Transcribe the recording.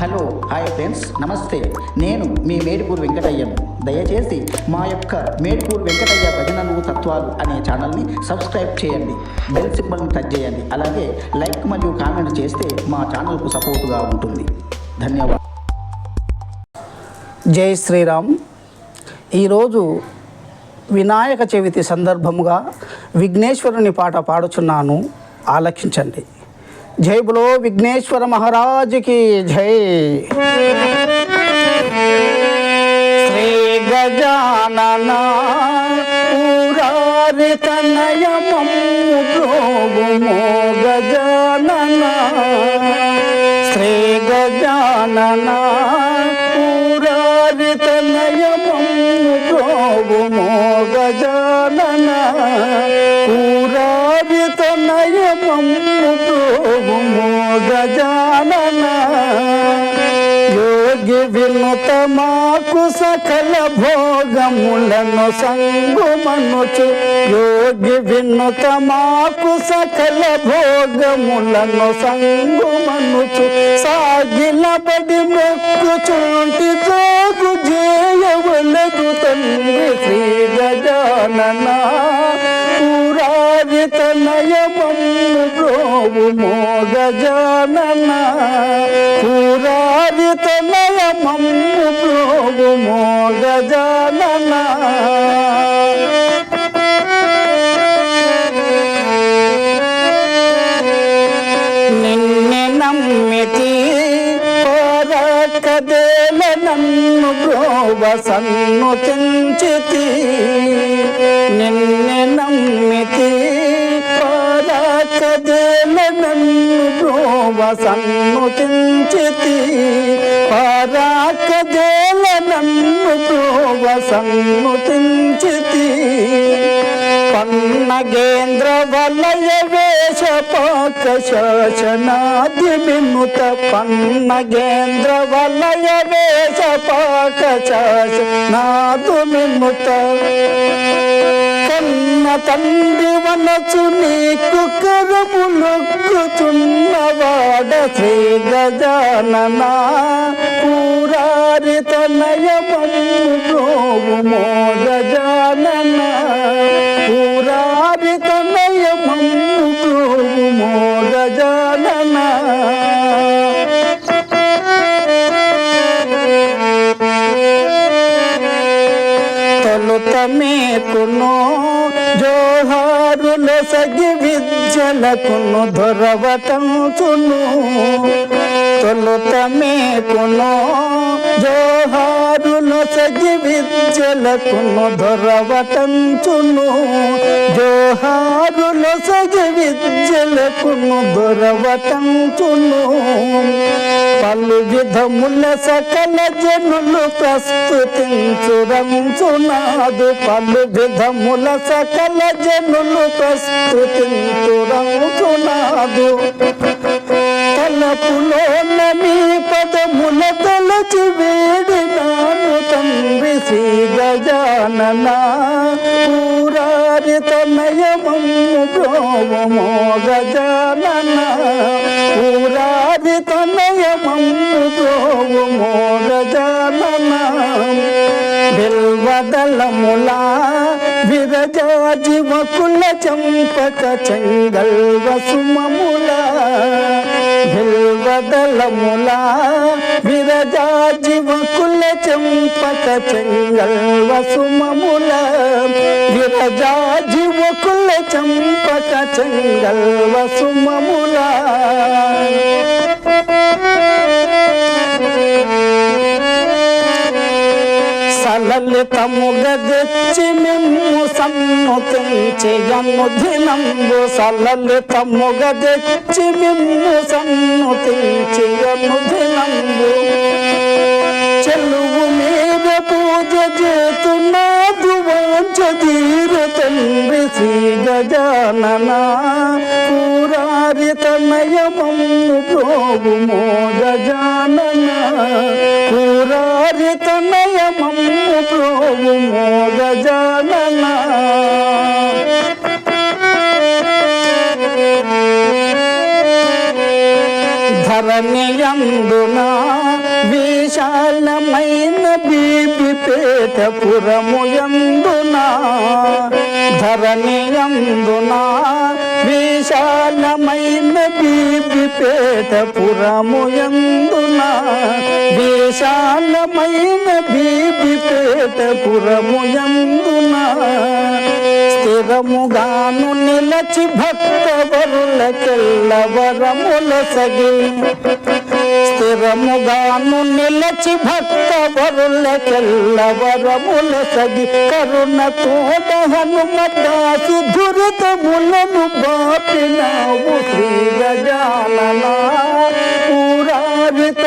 Hello hi friends నమస్తే. నేను మీ మేడిపూర్ వెంకటయ్యను. దయచేసి మా యొక్క మేడిపూర్ వెంకటయ్య భజనలు తత్వాలు అనే ఛానల్ని సబ్స్క్రైబ్ చేయండి. బెల్ సింబల్ని టచ్ చేయండి. అలాగే లైక్ మరియు కామెంట్ చేస్తే మా ఛానల్కు సపోర్టుగా ఉంటుంది. ధన్యవాదాలు. జై శ్రీరామ్. ఈరోజు వినాయక చవితి సందర్భముగా విఘ్నేశ్వరుని పాట పాడుచున్నాను. ఆలకించండి. జై బులో విఘ్నేశ్వర మహారాజుకి జై. శ్రీ గజానన ఊరారి తనయమము గజానన. శ్రీ గజానన సకల భోగములను సంగుమనుచు యోగి వినుత మాకు సకల భోగములను సంగుమనుచు సాగిల బడి మొక్కుచుంటి జోగు జేయవలదు తండ్రి శ్రీ గజానన పురారి తనయమమ్ము ప్రోభు గజానన పురారి తనయమమ్ము ప్రోభు గజానన నిన్ನೆ నమ్మితి పోరాకదేల నన్ను బ్రోవసన్ను సన్ను తెంచితి నిన్నే నమ్మితి పోరాకదేల నన్ను బ్రోవసన్ను సన్ను పరాకదే పరాకదేల నన్ను బ్రోవ పన్నగేంద్ర వలయ వేషపాక శాసనాది వినుత పన్నగేంద్ర వలయ వేషపాక శాసనాదు వినుత తండ్రి వనచు నీకు కరములొక్కుచున్నవాడ శ్రీ గజానన పూరారి తనయమము మో గజానన పూరారి తనయమము మో గజానన తొలుత మేకును జోహారుల సగి విద్యలకును దొరవటంచును తొలుత మేకును జోహారుల సగి విద్యలకును దొరవటంచును. జోహారుల సగి విద్యలకును దొరవటంచును. పలు విధముల సకల జనులు ప్రస్తుతించురంచునాదు. పలు విధముల సకల జనులు ప్రస్తుతించురంచునాదు. తలపులోన నయమము తనయమము గజానన పూరారి తనయమము ప్రోమో గజానన బిల్వదలములా విరజాజివకుల చంపక చెంగల్వ వసుమముల బిల్వదలములా విరజాజివకుల చంపక చెంగల్వ సుమముల విరజాజివకుల చంపక చెంగల్వ సుమముల సలలితముగ తెచ్చి మిమ్ము సన్ను తెంచెయను దినంబు సలలితముగ తెచ్చి మిమ్ము సన్ను తెంచెయను దినంబు చెలువు పూజ చేతున్నదు వాంచ తీర తండ్రి శ్రీ గజానన పూరారి తనయమమ్ము ప్రోగుమో గజానన పూరారి తనయమమ్ము ప్రోగుమో గజానన ధరణియందున విశాలమైన బీబిపేట పురముయందున ధరణియందున విశాలమైన బీబిపేట పురముయందున విశాలమైన బీబిపేట పురముయందున వరముగాను నిలచి భక్త వరులకెల్ల వరముల సగి. స్థిరముగాను నిలచి భక్త వరులకెల్ల వరముల సగి. కరుణ తోట హనుమదాసు దురితములను బాపినావు శ్రీ గజానన. ఊరారిత